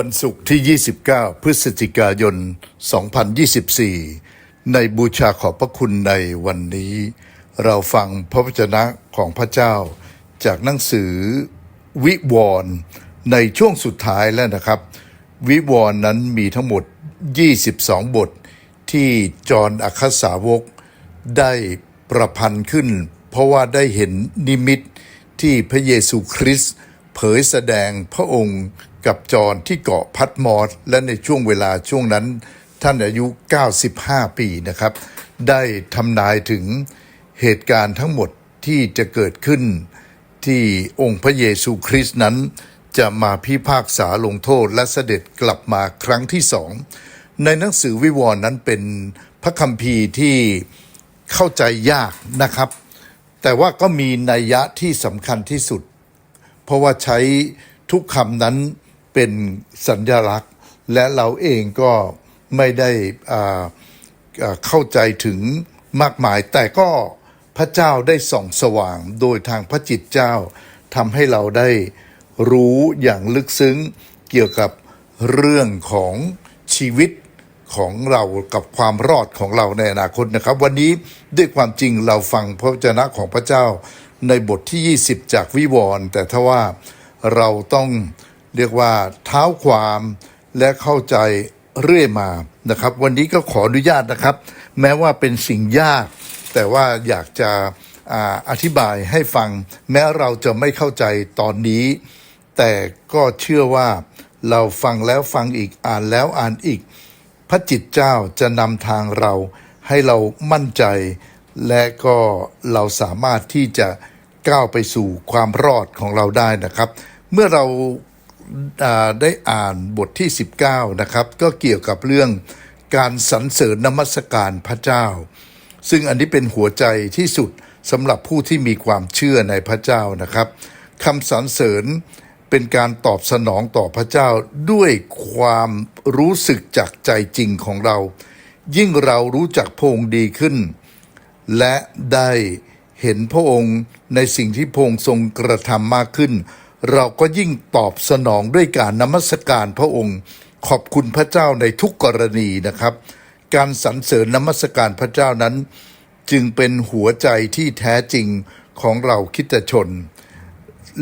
วันศุกร์ที่ 29 พฤศจิกายน 2024 ในบูชาขอบพระคุณในวันนี้ เราฟังพระวจนะของพระเจ้า จากหนังสือวิวรณ์ในช่วงสุดท้ายแล้วนะครับ วิวรณ์นั้นมีทั้งหมด 22 บท ที่จอนอัคสาวกได้ประพันธ์ขึ้น เพราะว่าได้เห็นนิมิตที่พระเยซูคริสต์เผยแสดงพระองค์ กับจอห์นที่เกาะพัดมอสและในช่วงเวลาช่วงนั้นท่านอายุ 95 ปีนะครับ ได้ทำนายถึงเหตุการณ์ทั้งหมดที่จะเกิดขึ้น ที่องค์พระเยซูคริสต์นั้น จะมาพิพากษาลงโทษและเสด็จกลับมาครั้งที่สอง ในหนังสือวิวรณ์นั้นเป็นพระคัมภีร์ที่เข้าใจยากนะครับ แต่ว่าก็มีนัยยะที่สำคัญที่สุด เพราะว่าใช้ทุกคำนั้น เป็นสัญญลักษณ์ และเราเองก็ไม่ได้เข้าใจถึงมากมาย แต่ก็พระเจ้าได้ส่องสว่างโดยทางพระจิตเจ้าทำให้เราได้รู้อย่างลึกซึ้งเกี่ยวกับเรื่องของชีวิตของเรากับความรอดของเราในอนาคตนะครับ วันนี้ด้วยความจริงเราฟังพระวจนะของพระเจ้าในบทที่ 20 จากวิวรณ์แต่ถ้าว่าเราต้อง เรียกว่าเท้าความและเข้าใจเรื่อยมานะครับ วันนี้ก็ขออนุญาตนะครับ แม้ว่าเป็นสิ่งยาก แต่ว่าอยากจะอธิบายให้ฟัง แม้เราจะไม่เข้าใจตอนนี้ แต่ก็เชื่อว่าเราฟังแล้วฟังอีกอ่านแล้วอ่านอีก พระจิตเจ้าจะนำทางเราให้เรามั่นใจ และก็เราสามารถที่จะก้าวไปสู่ความรอดของเราได้นะครับ เมื่อเรา ได้อ่านบทที่ 19 นะครับ ก็เกี่ยวกับเรื่องการสรรเสริญนมัสการพระเจ้า ซึ่งอันนี้เป็นหัวใจที่สุดสำหรับผู้ที่มีความเชื่อในพระเจ้านะครับคำสรรเสริญเป็นการตอบสนองต่อพระเจ้าด้วยความรู้สึกจากใจจริงของเรา ยิ่งเรารู้จักพระองค์ดีขึ้น และได้เห็นพระองค์ในสิ่งที่พระองค์ทรงกระทำมากขึ้น เราก็ยิ่งตอบสนองด้วยการนมัสการพระองค์ ขอบคุณพระเจ้าในทุกกรณีนะครับ การสรรเสริญนมัสการพระเจ้านั้น จึงเป็นหัวใจที่แท้จริงของเราคิดชน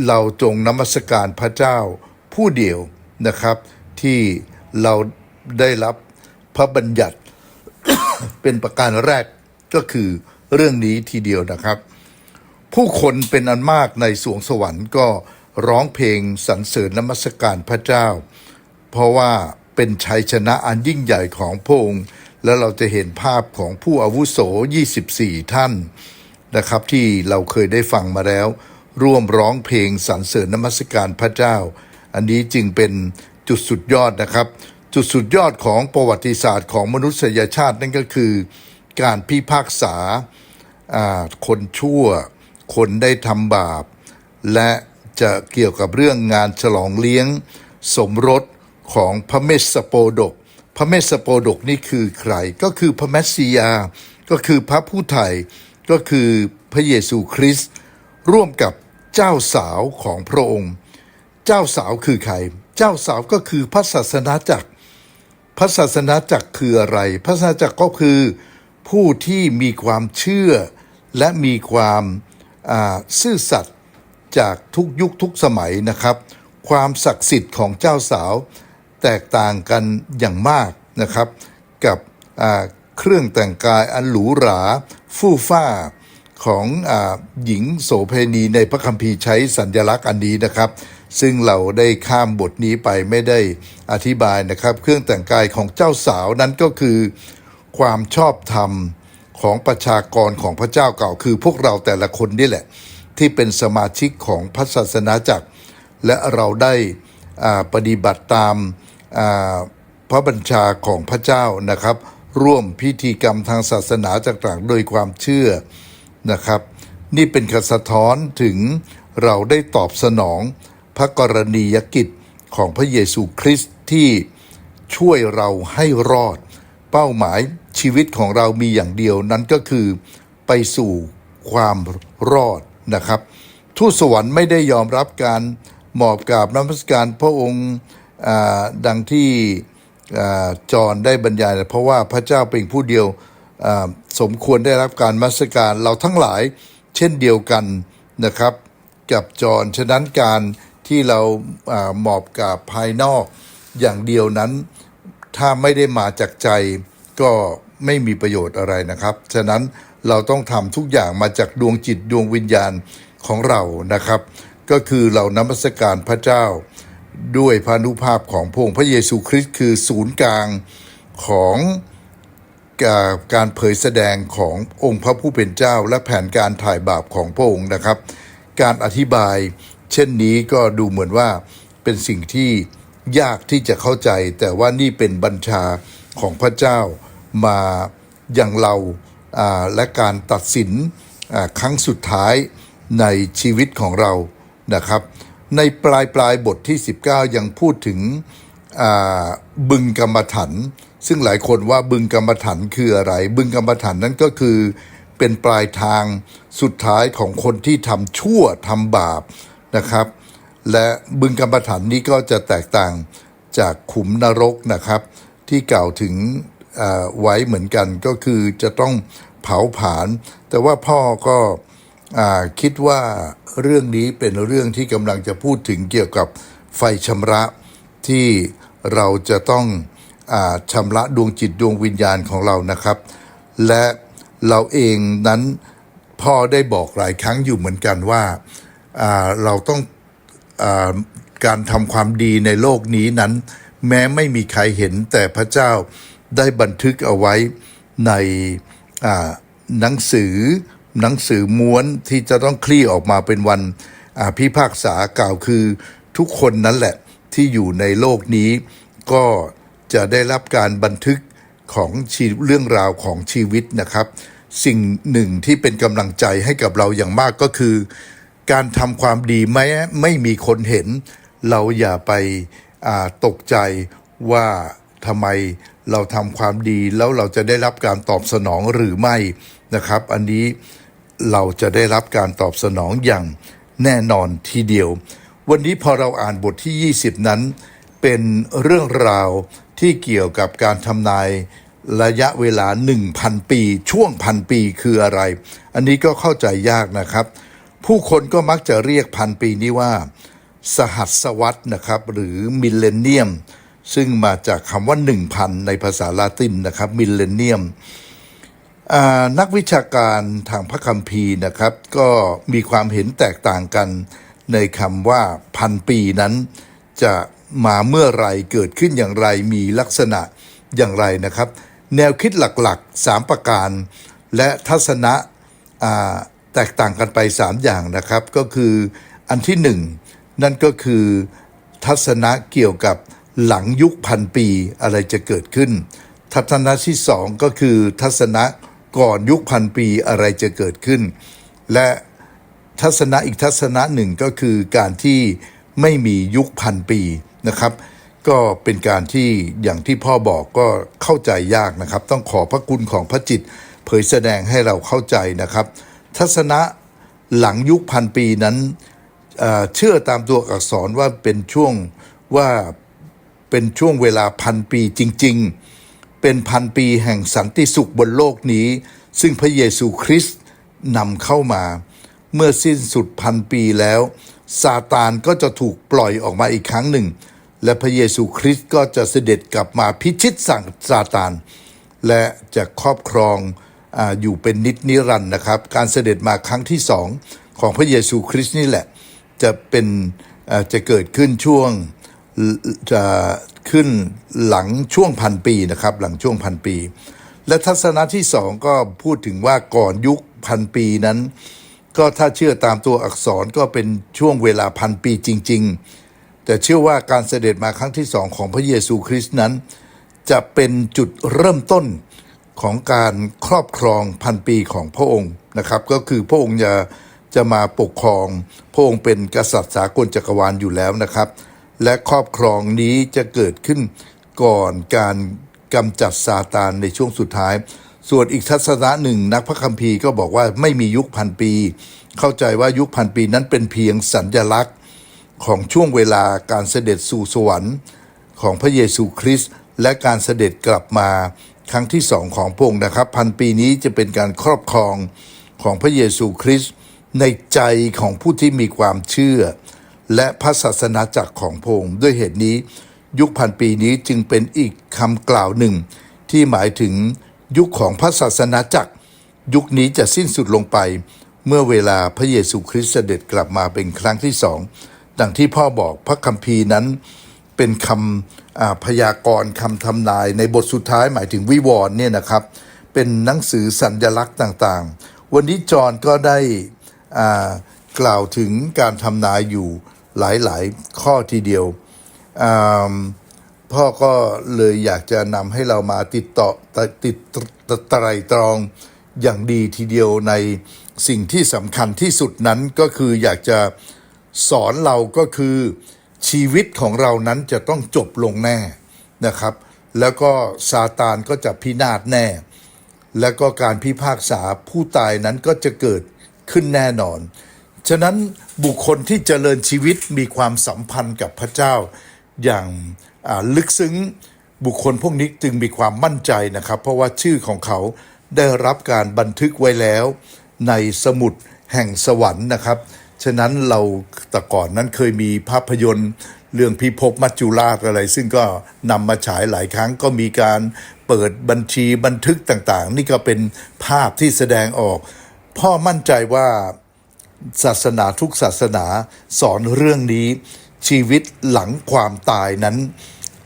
เราจงนมัสการพระเจ้าผู้เดียวนะครับ ที่เราได้รับพระบัญญัติ เป็นประการแรกก็คือเรื่องนี้ทีเดียวนะครับ ผู้คนเป็นอันมากในสวงสวรรค์ก็ ร้องเพลงสรรเสริญนมัสการพระเจ้า เพราะว่าเป็นชัยชนะอันยิ่งใหญ่ของพระองค์ และเราจะเห็นภาพของผู้อาวุโส 24 ท่านนะครับที่เราเคยได้ฟังมาแล้ว ร่วมร้องเพลงสรรเสริญนมัสการพระเจ้า อันนี้จึงเป็นจุดสุดยอดนะครับ จุดสุดยอดของประวัติศาสตร์ของมนุษยชาตินั่นก็คือ การพิพากษาาคนชั่ว คนได้ทำบาป และ จะเกี่ยวกับเรื่องงานฉลองเลี้ยง สมรสของพระเมสสโปดก พระเมสสโปดกนี่คือใคร ก็คือพระแมสซียา ก็คือพระผู้ไถ่ก็คือพระเยซูคริสต์ร่วมกับเจ้าสาวของพระองค์ เจ้าสาวคือใคร เจ้าสาวก็คือพระศาสนาจักร พระศาสนาจักรคืออะไร พระศาสนาจักรก็คือผู้ที่มีความเชื่อและมีความซื่อสัตย์ จากทุกยุคทุกสมัยนะครับ ความศักดิ์สิทธิ์ของเจ้าสาวแตกต่างกันอย่างมากนะครับ กับเครื่องแต่งกายอันหรูหราฟู่ฟ้าของอหญิงโสเภณีในพระคัมภีร์ใช้สัญลักษณ์อันนี้นะครับ ซึ่งเราได้ข้ามบทนี้ไปไม่ได้อธิบายนะครับ เครื่องแต่งกายของเจ้าสาวนั้นก็คือ ความชอบธรรมของประชากรของพระเจ้าเก่า คือพวกเราแต่ละคนนี่แหละ ที่เป็นสมาชิกของพระศาสนาจักร และเราได้ปฏิบัติตามพระบัญชาของพระเจ้านะครับ ร่วมพิธีกรรมทางศาสนาต่างๆ โดยความเชื่อนะครับ นี่เป็นการสะท้อนถึงเราได้ตอบสนองพระกรณียกิจของพระเยซูคริสต์ที่ช่วยเราให้รอด เป้าหมายชีวิตของเรามีอย่างเดียวนั้นก็คือไปสู่ความรอด นะครับ ทูตสวรรค์ไม่ได้ยอมรับการหมอบกราบนมัสการพระองค์ดังที่จอนได้บรรยาย เพราะว่าพระเจ้าเป็นผู้เดียวสมควรได้รับการมัสการเราทั้งหลายเช่นเดียวกันนะครับกับจอนฉะนั้นการที่เราอาหมอบกราบภายนอกอย่างเดียวนั้น ถ้าไม่ได้มาจากใจก็ไม่มีประโยชน์อะไรนะครับ ฉะนั้น เราต้องทำทุกอย่างมาจากดวงจิตดวงวิญญาณของเรานะครับ ก็คือเรานมัสการพระเจ้า ด้วยพานุภาพของพระองค์พระเยซูคริสต์คือศูนย์กลางของการเผยแสดงขององค์พระผู้เป็นเจ้า และแผนการถ่ายบาปของพระองค์นะครับ การอธิบายเช่นนี้ก็ดูเหมือนว่าเป็นสิ่งที่ยากที่จะเข้าใจ แต่ว่านี่เป็นบัญชาของพระเจ้ามาอย่างเรา และการตัดสินครั้งสุดท้ายในชีวิตของเรานะครับ ในปลายปลายบทที่ 19 ยังพูดถึงบึงกรรมฐานซึ่งหลายคนว่าบึงกรรมฐานคืออะไร บึงกรรมฐานนั้นก็คือเป็นปลายทางสุดท้ายของคนที่ทำชั่วทำบาปนะครับ และบึงกรรมฐานนี้ก็จะแตกต่างจากขุมนรกนะครับ ที่กล่าวถึง ไว้เหมือนกันก็คือจะต้องเผาผลาญแต่ว่าพ่อก็อคิดว่าเรื่องนี้เป็นเรื่องที่กำลังจะพูดถึงเกี่ยวกับไฟชำระที่เราจะต้องอชำระดวงจิตดวงวิญญาณของเรานะครับ และเราเองนั้นพ่อได้บอกหลายครั้งอยู่เหมือนกันว่าเราต้องอการทำความดีในโลกนี้นั้น แม้ไม่มีใครเห็นแต่พระเจ้า ได้บันทึกเอาไว้ในหนังสือหนังสือม้วนที่จะต้องคลี่ออกมาเป็นวันพิพากษากล่าวคือทุกคนนั้นแหละที่อยู่ในโลกนี้ ก็จะได้รับการบันทึกของชีเรื่องราวของชีวิตนะครับ สิ่งหนึ่งที่เป็นกำลังใจให้กับเราอย่างมากก็คือ การทำความดีแม้ไม่มีคนเห็น เราอย่าไปาตกใจว่า ทำไมเราทำความดีแล้วเราจะได้รับการตอบสนองหรือไม่นะครับ อันนี้เราจะได้รับการตอบสนองอย่างแน่นอนทีเดียว วันนี้พอเราอ่านบทที่ 20 นั้น เป็นเรื่องราวที่เกี่ยวกับการทำนายระยะเวลา 1,000 ปี ช่วงพันปีคืออะไร อันนี้ก็เข้าใจยากนะครับ ผู้คนก็มักจะเรียกพันปีนี้ว่า สหัสวรรษนะครับ หรือมิลเลนเนียม ซึ่งมาจากคำว่า 1,000 ในภาษาลาตินนะครับมิลเลนเนียมนักวิชาการทางพระคัมภีร์นะครับ ก็มีความเห็นแตกต่างกันในคำว่าพันปีนั้น จะมาเมื่อไรเกิดขึ้นอย่างไรมีลักษณะอย่างไรนะครับ แนวคิดหลักๆ 3 ประการ และทัศนะแตกต่างกันไป 3 อย่างนะครับ ก็คืออันที่หนึ่งนั่นก็คือทัศนะเกี่ยวกับ หลังยุคพันปีอะไรจะเกิดขึ้น ทัศนะที่สองก็คือทัศนะก่อนยุคพันปีอะไรจะเกิดขึ้น และทัศนะอีกทัศนะหนึ่งก็คือการที่ไม่มียุคพันปีนะครับ ก็เป็นการที่อย่างที่พ่อบอกก็เข้าใจยากนะครับ ต้องขอพระคุณของพระจิต เผยแสดงให้เราเข้าใจนะครับ ทัศนะหลังยุคพันปีนั้นเชื่อตามตัวอักษรว่าเป็นช่วงว่า เป็นช่วงเวลาพันปีจริง ๆ เป็นพันปีแห่งสันติสุขบนโลกนี้ ซึ่งพระเยซูคริสต์นำเข้ามา เมื่อสิ้นสุดพันปีแล้ว ซาตานก็จะถูกปล่อยออกมาอีกครั้งหนึ่ง และพระเยซูคริสต์ก็จะเสด็จกลับมาพิชิตสั่งซาตาน และจะครอบครองออยู่เป็นนิจนิรันด์นะครับ การเสด็จมาครั้งที่สองของพระเยซูคริสต์นี่แหละ จะเป็นจะเกิดขึ้นช่วง จะขึ้นหลังช่วงพันปีนะครับ หลังช่วงพันปี และทัศนะที่สองก็พูดถึงว่าก่อนยุคพันปีนั้น ก็ถ้าเชื่อตามตัวอักษรก็เป็นช่วงเวลาพันปีจริง ๆ แต่เชื่อว่าการเสด็จมาครั้งที่สองของพระเยซูคริสต์นั้น จะเป็นจุดเริ่มต้นของการครอบครองพันปีของพระองค์นะครับ ก็คือพระองค์จะจะมาปกครอง พระองค์เป็นกษัตริย์สากลจักรวาลอยู่แล้วนะครับ และครอบครองนี้จะเกิดขึ้นก่อนการกำจัดซาตานในช่วงสุดท้าย ส่วนอีกทัศนะหนึ่งนักพระคัมภีร์ก็บอกว่าไม่มียุคพันปี เข้าใจว่ายุคพันปีนั้นเป็นเพียงสัญญลักษณ์ของช่วงเวลาการเสด็จสู่สวรรค์ของพระเยซูคริสต์และการเสด็จกลับมาครั้งที่สองของพระองค์นะครับ พันปีนี้จะเป็นการครอบครองของพระเยซูคริสต์ในใจของผู้ที่มีความเชื่อ และพระศาสนาจักรของพงค์ด้วยเหตุนี้ ยุคพันปีนี้จึงเป็นอีกคำกล่าวหนึ่ง ที่หมายถึงยุคของพระศาสนาจักร ยุคนี้จะสิ้นสุดลงไป เมื่อเวลาพระเยซูคริสต์เสด็จกลับมาเป็นครั้งที่สองดังที่พ่อบอกพระคัมภีร์นั้นเป็นคำพยากรณ์คำทำนายในบทสุดท้ายหมายถึงวิวรณ์เนี่ยนะครับ เป็นหนังสือสัญลักษณ์ต่างๆ วันนี้จอห์นก็ได้กล่าวถึงการทำนายอยู่ หลายๆ ข้อทีเดียว พ่อก็เลยอยากจะนำให้เรามาติดต่อติดไตรตรองอย่างดีทีเดียวในสิ่งที่สำคัญที่สุดนั้นก็คืออยากจะสอนเราก็คือชีวิตของเรานั้นจะต้องจบลงแน่นะครับ แล้วก็ซาตานก็จะพินาศแน่ แล้วก็การพิพากษาผู้ตายนั้นก็จะเกิดขึ้นแน่นอน ฉะนั้นบุคคลที่เจริญชีวิตมีความสัมพันธ์กับพระเจ้า อย่างาลึกซึ้งบุคคลพวกนี้จึงมีความมั่นใจนะครับ เพราะว่าชื่อของเขาได้รับการบันทึกไว้แล้ว ในสมุดแห่งสวรรค์นะครับ ฉะนั้นเราแต่ก่อนนั้นเคยมีภาพยนตร์ เรื่องพิภพมัจจุราชอะไร ซึ่งก็นำมาฉายหลายครั้งก็มีการเปิดบัญชีบันทึกต่างๆ นี่ก็เป็นภาพที่แสดงออก พ่อมั่นใจว่า ศาสนาทุกศาสนาสอนเรื่องนี้ ชีวิตหลังความตายนั้น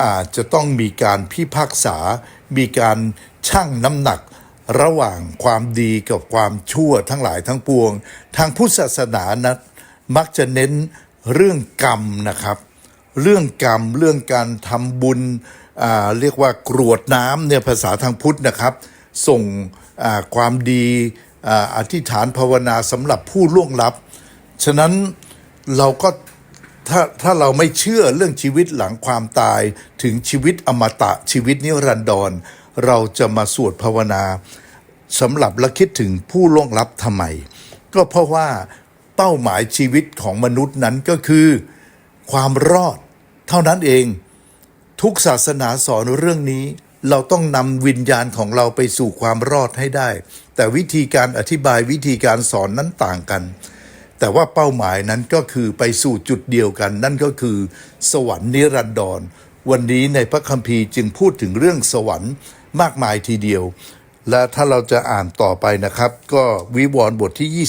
อาจจะต้องมีการพิพากษา มีการชั่งน้ำหนักระหว่างความดีกับความชั่วทั้งหลายทั้งปวง ทางพุทธศาสนานะมักจะเน้นเรื่องกรรมนะครับ เรื่องกรรมเรื่องการทำบุญอ่าเรียกว่ากรวดน้ำเนี่ยภาษาทางพุทธนะครับ ส่งอ่าความดี อ่าอธิษฐานภาวนาสำหรับผู้ล่วงลับ ฉะนั้นเราก็ถ้าถ้าเราไม่เชื่อเรื่องชีวิตหลังความตายถึงชีวิตอมตะชีวิตนิรันดร เราจะมาสวดภาวนาสำหรับและคิดถึงผู้ล่วงลับทำไม ก็เพราะว่าเป้าหมายชีวิตของมนุษย์นั้นก็คือ ความรอด เท่านั้นเอง ทุกศาสนาสอนเรื่องนี้ เราต้องนำวิญญาณของเราไปสู่ความรอดให้ได้ แต่วิธีการอธิบายวิธีการสอนนั้นต่างกัน แต่ว่าเป้าหมายนั้นก็คือไปสู่จุดเดียวกัน นั่นก็คือ สวรรค์นิรันดร วันนี้ในพระคัมภีร์จึงพูดถึงเรื่องสวรรค์มากมายทีเดียว และถ้าเราจะอ่านต่อไปนะครับ ก็วิวรณ์บทที่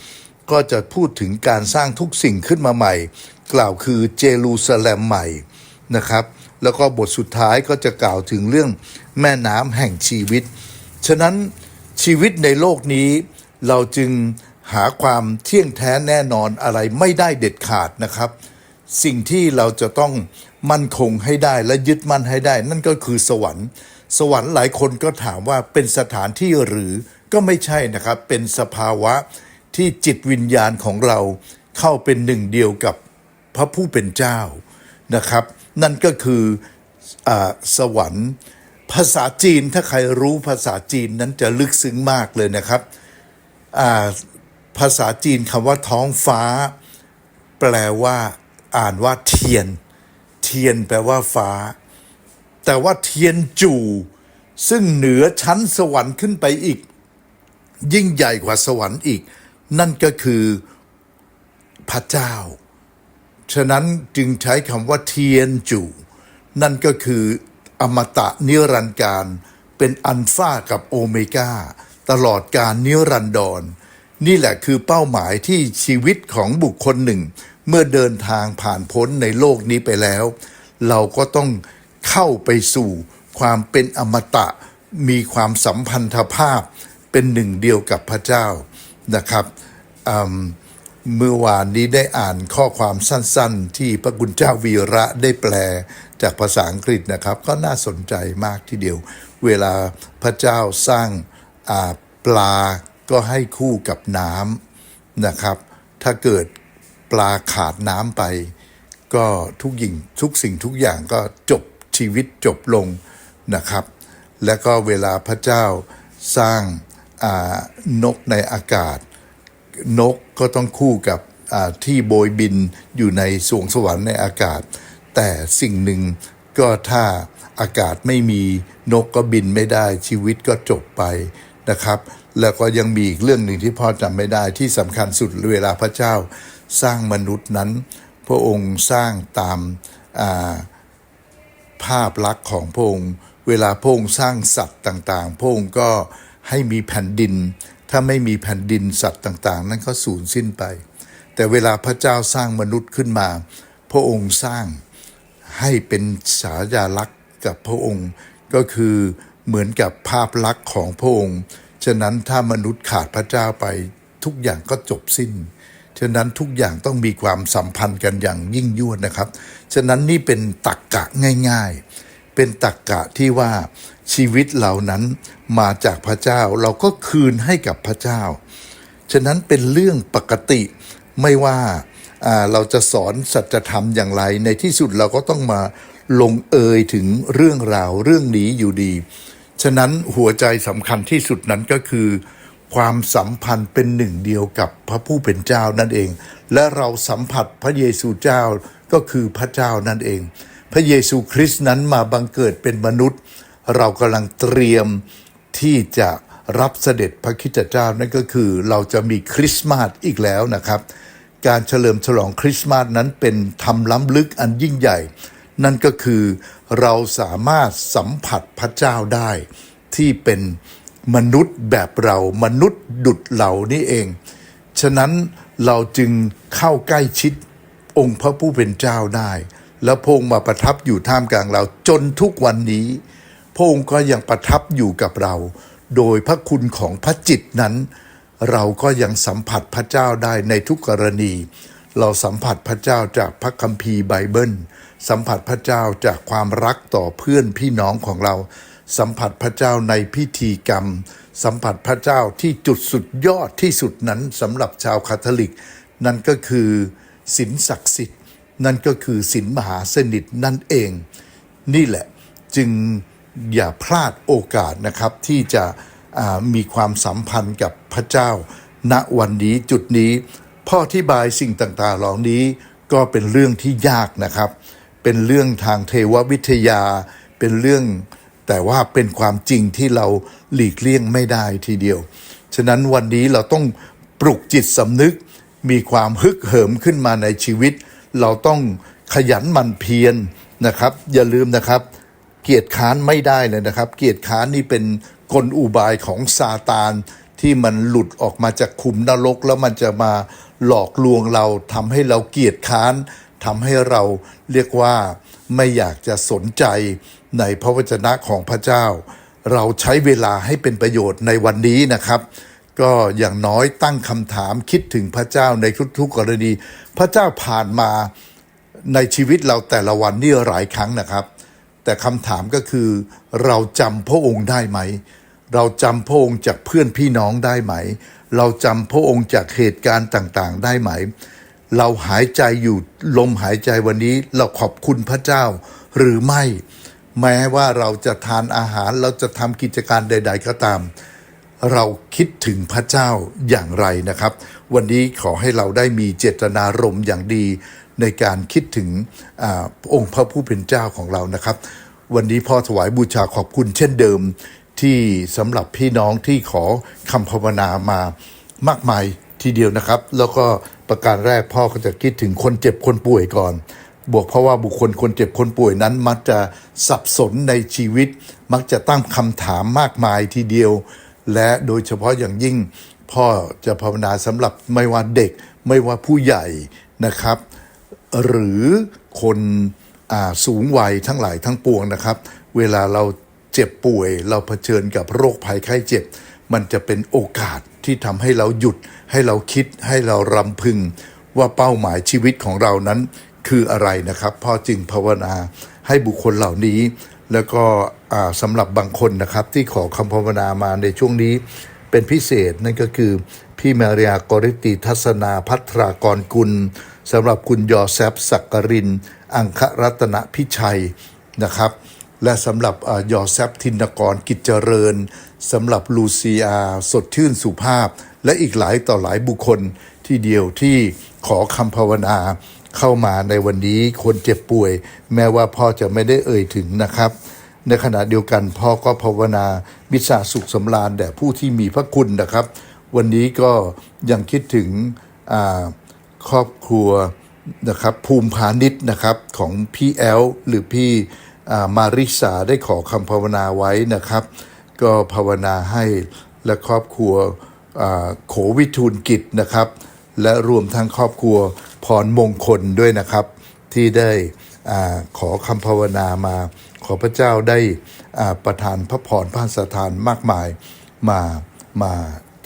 21 ก็จะพูดถึงการสร้างทุกสิ่งขึ้นมาใหม่ กล่าวคือเจรูซาเล็มใหม่นะครับ แล้วก็บทสุดท้ายก็จะกล่าวถึงเรื่องแม่น้ำแห่งชีวิต ฉะนั้นชีวิตในโลกนี้เราจึงหาความเที่ยงแท้แน่นอนอะไรไม่ได้เด็ดขาดนะครับ สิ่งที่เราจะต้องมั่นคงให้ได้และยึดมั่นให้ได้ นั่นก็คือสวรรค์ สวรรค์หลายคนก็ถามว่าเป็นสถานที่หรือก็ไม่ใช่นะครับ เป็นสภาวะที่จิตวิญญาณของเราเข้าเป็นหนึ่งเดียวกับพระผู้เป็นเจ้านะครับ นั่นก็คืออสวรรค์ ภาษาจีนถ้าใครรู้ภาษาจีนนั้นจะลึกซึ้งมากเลยนะครับภาษาจีนคำว่าท้องฟ้า แปลว่า อ่านว่าเทียน เทียนแปลว่าฟ้า แต่ว่าเทียนจู่ ซึ่งเหนือชั้นสวรรค์ขึ้นไปอีก ยิ่งใหญ่กว่าสวรรค์อีก นั่นก็คือพระเจ้า ฉะนั้นจึงใช้คำว่าเทียนจู นั่นก็คืออมตะนิรันดร์การ เป็นอัลฟากับโอเมก้า ตลอดการนิรันดร นี่แหละคือเป้าหมายที่ชีวิตของบุคคลหนึ่ง เมื่อเดินทางผ่านพ้นในโลกนี้ไปแล้ว เราก็ต้องเข้าไปสู่ความเป็นอมตะ มีความสัมพันธภาพเป็นหนึ่งเดียวกับพระเจ้านะครับอืม เมื่อวานนี้ได้อ่านข้อความสั้นๆ ที่พระคุณเจ้าวีระได้แปลจากภาษาอังกฤษนะครับ ก็น่าสนใจมากทีเดียว เวลาพระเจ้าสร้างาปลาก็ให้คู่กับน้ำนะครับ ถ้าเกิดปลาขาดน้ำไป ก็ทุกยิ่งทุกสิ่งทุกอย่างก็จบชีวิตจบลงนะครับ แล้วก็เวลาพระเจ้าสร้างานกในอากาศ นกก็ต้องคู่กับที่โบยบินอยู่ในสวงสวรรค์ในอากาศ แต่สิ่งหนึ่งก็ถ้าอากาศไม่มีนกก็บินไม่ได้ชีวิตก็จบไปนะครับ แล้วก็ยังมีอีกเรื่องหนึ่งที่พ่อจำไม่ได้ที่สำคัญสุดเวลาพระเจ้าสร้างมนุษย์นั้น พระองค์สร้างตามาภาพลักษณ์ของพระองค์ เวลาพระองค์สร้างสัตว์ต่างๆ พระองค์ก็ให้มีแผ่นดิน ถ้าไม่มีแผ่นดินสัตว์ต่างๆ นั้นก็สูญสิ้นไป แต่เวลาพระเจ้าสร้างมนุษย์ขึ้นมา พระองค์สร้างให้เป็นฉายาลักษณ์กับพระองค์ ก็คือเหมือนกับภาพลักษณ์ของพระองค์ ฉะนั้นถ้ามนุษย์ขาดพระเจ้าไปทุกอย่างก็จบสิ้น ฉะนั้นทุกอย่างต้องมีความสัมพันธ์กันอย่างยิ่งยวดนะครับ ฉะนั้นนี่เป็นตักกะง่าย ๆ เป็นตักกะที่ว่าชีวิตเหล่านั้นมาจากพระเจ้าเราก็คืนให้กับพระเจ้า ฉะนั้นเป็นเรื่องปกติไม่ว่าาเราจะสอนสัจธรรมอย่างไร ในที่สุดเราก็ต้องมาลงเอยถึงเรื่องราวเรื่องนี้อยู่ดี ฉะนั้นหัวใจสำคัญที่สุดนั้นก็คือ ความสัมพันธ์เป็นหนึ่งเดียวกับพระผู้เป็นเจ้านั่นเอง และเราสัมผัสพระเยซูเจ้าก็คือพระเจ้านั่นเอง พระเยซูคริสต์นั้นมาบังเกิดเป็นมนุษย์ เรากำลังเตรียมที่จะรับเสด็จพระคริสตเจ้านั่นก็คือเราจะมีคริสต์มาสอีกแล้วนะครับ การเฉลิมฉลองคริสต์มาสนั้นเป็นธรรมล้ำลึกอันยิ่งใหญ่ นั่นก็คือเราสามารถสัมผัสพระเจ้าได้ที่เป็นมนุษย์แบบเรามนุษย์ดุดเหล่านี้เอง ฉะนั้นเราจึงเข้าใกล้ชิดองค์พระผู้เป็นเจ้าได้ แล้วพงค์มาประทับอยู่ท่ามกลางเรา จนทุกวันนี้พงค์ก็ยังประทับอยู่กับเรา โดยพระคุณของพระจิตนั้น เราก็ยังสัมผัสพระเจ้าได้ในทุกกรณี เราสัมผัสพระเจ้าจากพระคัมภีร์ไบเบิล สัมผัสพระเจ้าจากความรักต่อเพื่อนพี่น้องของเรา สัมผัสพระเจ้าในพิธีกรรม สัมผัสพระเจ้าที่จุดสุดยอดที่สุดนั้นสำหรับชาวคาทอลิก นั่นก็คือศีลศักดิ์สิทธิ์ นั่นก็คือศีลมหาสนิทนั่นเอง นี่แหละจึงอย่าพลาดโอกาสนะครับที่จะมีความสัมพันธ์กับพระเจ้า ณวันนี้จุดนี้พ่ออธิบายสิ่งต่างๆเหล่านี้ก็เป็นเรื่องที่ยากนะครับ เป็นเรื่องทางเทววิทยา เป็นเรื่องแต่ว่าเป็นความจริงที่เราหลีกเลี่ยงไม่ได้ทีเดียว ฉะนั้นวันนี้เราต้องปลุกจิตสำนึกมีความฮึกเหิมขึ้นมาในชีวิต เราต้องขยันหมั่นเพียรนะครับ อย่าลืมนะครับ เกียรติค้านไม่ได้เลยนะครับ เกียรติค้านนี่เป็นกลอุบายของซาตานที่มันหลุดออกมาจากขุมนรก แล้วมันจะมาหลอกลวงเราทำให้เราเกียรติค้านทำให้เราเรียกว่าไม่อยากจะสนใจในพระวจนะของพระเจ้า เราใช้เวลาให้เป็นประโยชน์ในวันนี้นะครับ ก็อย่างน้อยตั้งคำถามคิดถึงพระเจ้าในทุกๆกรณี พระเจ้าผ่านมาในชีวิตเราแต่ละวันนี่หลายครั้งนะครับ แต่คำถามก็คือ เราจำพระองค์ได้ไหม เราจำพระองค์จากเพื่อนพี่น้องได้ไหม เราจำพระองค์จากเหตุการณ์ต่างๆ ได้ไหม เราหายใจอยู่ลมหายใจวันนี้เราขอบคุณพระเจ้าหรือไม่ แม้ว่าเราจะทานอาหารเราจะทำกิจการใด ๆ ก็ตาม เราคิดถึงพระเจ้าอย่างไรนะครับ วันนี้ขอให้เราได้มีเจตนารมณ์อย่างดีในการคิดถึงอองค์พระผู้เป็นเจ้าของเรานะครับ วันนี้พ่อถวายบูชาขอบคุณเช่นเดิมที่สำหรับพี่น้องที่ขอคำภาวนามามากมายทีเดียวนะครับ แล้วก็ประการแรกพ่อก็จะคิดถึงคนเจ็บคนป่วยก่อน บวกเพราะว่าบุคคลคนเจ็บคนป่วยนั้น มักจะสับสนในชีวิต มักจะตั้งคำถามมากมายทีเดียว และโดยเฉพาะอย่างยิ่งพ่อจะภาวนาสำหรับไม่ว่าเด็กไม่ว่าผู้ใหญ่นะครับ หรือคนอสูงวัยทั้งหลายทั้งปวงนะครับ เวลาเราเจ็บป่วย เราเผชิญกับโรคภัยไข้เจ็บ มันจะเป็นโอกาสที่ทำให้เราหยุด ให้เราคิดให้เรารำพึง ว่าเป้าหมายชีวิตของเรานั้นคืออะไรนะครับ พ่อจึงภาวนาให้บุคคลเหล่านี้ แล้วก็ สำหรับบางคนนะครับ ที่ขอคำภาวนามาในช่วงนี้เป็นพิเศษนั่นก็คือพี่มาริยากริติทัศนาพัทรากรกุลสำหรับคุณยอแซฟสักกริน อังครัตนพิชัยนะครับ และสำหรับยอแซฟทินกรกิจเจริญสำหรับลูซีอาสดชื่นสุภาพ และอีกหลายต่อหลายบุคคลที่เดียวที่ขอคำภาวนาเข้ามาในวันนี้คนเจ็บป่วย แม้ว่าพ่อจะไม่ได้เอ่ยถึงนะครับ ในขณะเดียวกันพ่อก็ภาวนามิสาสุขสำราญแด่ผู้ที่มีพระคุณนะครับ วันนี้ก็ยังคิดถึงครอบครัวนะครับภูมิพาณิชย์นะครับของพี่แอลหรือพี่มาริสาได้ขอคำภาวนาไว้นะครับ ก็ภาวนาให้และครอบครัวโขวิทูลกิจนะครับ และรวมทั้งครอบครัวพรมงคลด้วยนะครับที่ได้ ขอคำภาวนามา ขอพระเจ้าได้ประทานพระพรพระสถานมากมายมามา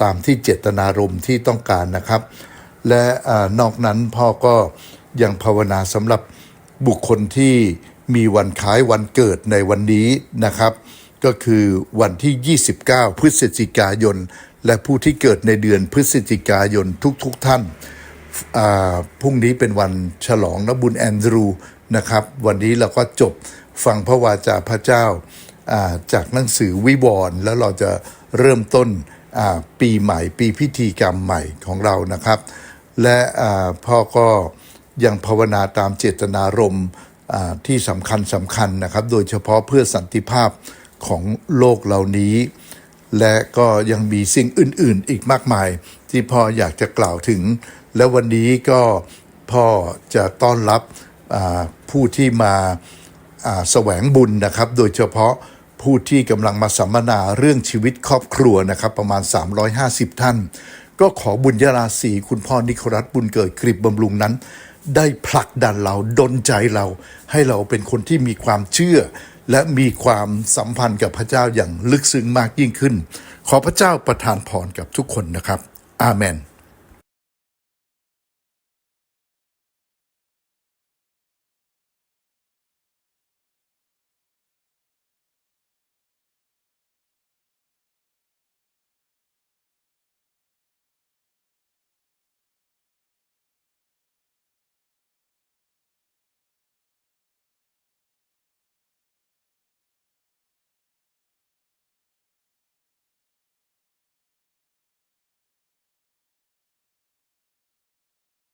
ตามที่เจตนารมณ์ที่ต้องการนะครับ และอนอกนั้นพ่อก็ยังภาวนาสำหรับบุคคลที่มีวันคล้ายวันเกิดในวันนี้นะครับ ก็คือวันที่ 29 พฤศจิกายน และผู้ที่เกิดในเดือนพฤศจิกายนทุกๆทท่านพรุ่งนี้เป็นวันฉลองนบุญแอนดรู นะครับ วันนี้เราก็จบฟังพระวาจาพระเจ้าาจากหนังสือวิวรณ์แล้วเราจะเริ่มต้นปีใหม่ปีพิธีกรรมใหม่ของเรานะครับ และพ่อก็ยังภาวนาตามเจตนารมณ์ที่สำคัญสำคัญนะครับ โดยเฉพาะเพื่อสันติภาพของโลกเหล่านี้ และก็ยังมีสิ่งอื่น ๆ อีกมากมาย ที่พ่ออยากจะกล่าวถึง และวันนี้ก็พ่อจะต้อนรับ ผู้ที่มาแสวงบุญนะครับ โดยเฉพาะผู้ที่กำลังมาสัมมนาเรื่องชีวิตครอบครัวนะครับ ประมาณ 350 ท่าน ก็ขอบุญยราศีคุณพ่อนิโครัตบุญเกิดกริบบำรุงนั้น ได้ผลักดันเราดนใจเรา ให้เราเป็นคนที่มีความเชื่อ และมีความสัมพันธ์กับพระเจ้าอย่างลึกซึ้งมากยิ่งขึ้น ขอพระเจ้าประทานพรกับทุกคนนะครับ อาเมน